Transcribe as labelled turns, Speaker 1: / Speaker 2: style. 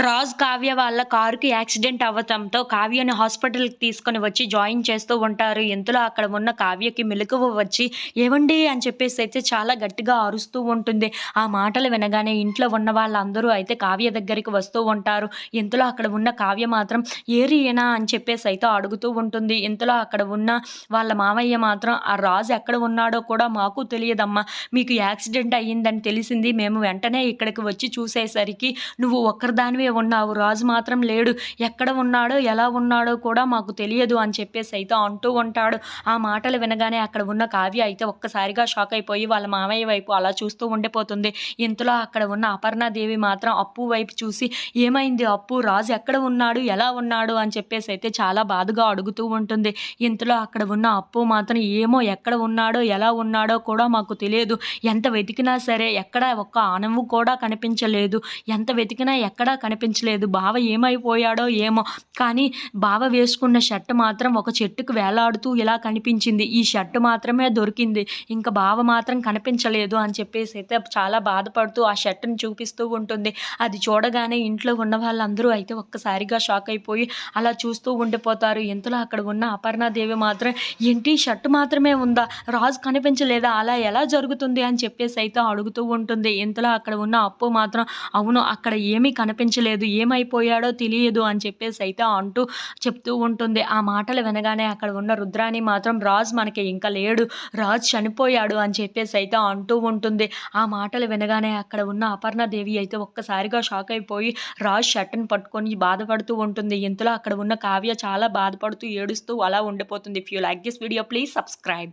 Speaker 1: రాజ్ కావ్య వాళ్ళ కారుకి యాక్సిడెంట్ అవ్వటంతో కావ్యని హాస్పిటల్కి తీసుకొని వచ్చి జాయిన్ చేస్తూ ఉంటారు. ఇంతలో అక్కడ ఉన్న కావ్యకి మెలకువ వచ్చి ఏవండి? అని చెప్పేసి అయితే చాలా గట్టిగా అరుస్తూ ఉంటుంది. ఆ మాటలు వినగానే ఇంట్లో ఉన్న వాళ్ళందరూ అయితే కావ్య దగ్గరికి వస్తూ ఉంటారు. ఇంతలో అక్కడ ఉన్న కావ్య మాత్రం ఏరియనా అని చెప్పేసి అయితే అడుగుతూ ఉంటుంది. ఇంతలో అక్కడ ఉన్న వాళ్ళ మామయ్య మాత్రం ఆ రాజు ఎక్కడ ఉన్నాడో కూడా మాకు తెలియదమ్మా. మీకు యాక్సిడెంట్ అయ్యిందని తెలిసింది. మేము వెంటనే ఇక్కడికి వచ్చి చూసేసరికి నువ్వు ఒక్కరిదానివే ఉన్నావు రాజు మాత్రం లేడు. ఎక్కడ ఉన్నాడో ఎలా ఉన్నాడో కూడా మాకు తెలియదు అని చెప్పేసి అయితే అంటూ ఉంటాడు. ఆ మాటలు వినగానే అక్కడ ఉన్న కావ్య అయితే ఒక్కసారిగా షాక్ అయిపోయి వాళ్ళ మామయ్య వైపు అలా చూస్తూ ఉండిపోతుంది. ఇంతలో అక్కడ ఉన్న అపర్ణాదేవి మాత్రం అప్పు వైపు చూసి ఏమైంది అప్పు? రాజు ఎక్కడ ఉన్నాడు? ఎలా ఉన్నాడు? అని చెప్పేసి అయితే చాలా బాధగా అడుగుతూ ఉంటుంది. ఇంతలో అక్కడ ఉన్న అప్పు మాత్రం ఏమో ఎక్కడ ఉన్నాడో ఎలా ఉన్నాడో కూడా మాకు తెలియదు. ఎంత వెతికినా సరే ఎక్కడ ఒక్క ఆనవు కూడా కనిపించలేదు. ఎంత వెతికినా ఎక్కడా కనిపించలేదు. బావ ఏమైపోయాడో ఏమో. కానీ బావ వేసుకున్న షర్ట్ మాత్రం ఒక చెట్టుకు వేలాడుతూ ఇలా కనిపించింది. ఈ షర్ట్ మాత్రమే దొరికింది. ఇంకా బావ మాత్రం కనిపించలేదు అని చెప్పేసి అయితే చాలా బాధపడుతూ ఆ షర్ట్ని చూపిస్తూ ఉంటుంది. అది చూడగానే ఇంట్లో ఉన్న వాళ్ళందరూ అయితే ఒక్కసారిగా షాక్ అయిపోయి అలా చూస్తూ ఉండిపోతారు. ఇంతలో అక్కడ ఉన్న అపర్ణాదేవి మాత్రం ఏంటి? షర్ట్ మాత్రమే ఉందా? రాజు కనిపించలేదా? అలా ఎలా జరుగుతుంది? అని చెప్పేసి అయితే అడుగుతూ ఉంటుంది. ఇంతలో అక్కడ ఉన్న అప్పు మాత్రం అవును అక్కడ ఏమీ కనిపించలేదు. ఏమైపోయాడో తెలియదు అని చెప్పేసి అయితే అంటూ చెప్తూ ఉంటుంది. ఆ మాటలు వినగానే అక్కడ ఉన్న రుద్రాని మాత్రం రాజ్ మనకి ఇంకా లేడు రాజ్ చనిపోయాడు అని చెప్పేసి అయితే అంటూ ఉంటుంది. ఆ మాటలు వినగానే అక్కడ ఉన్న అపర్ణదేవి అయితే ఒక్కసారిగా షాక్ అయిపోయి రాజ్ షర్ట్ని పట్టుకొని బాధపడుతూ ఉంటుంది. ఇంతలో అక్కడ ఉన్న కావ్య చాలా బాధపడుతూ ఏడుస్తూ అలా ఉండిపోతుంది. If you like this video please subscribe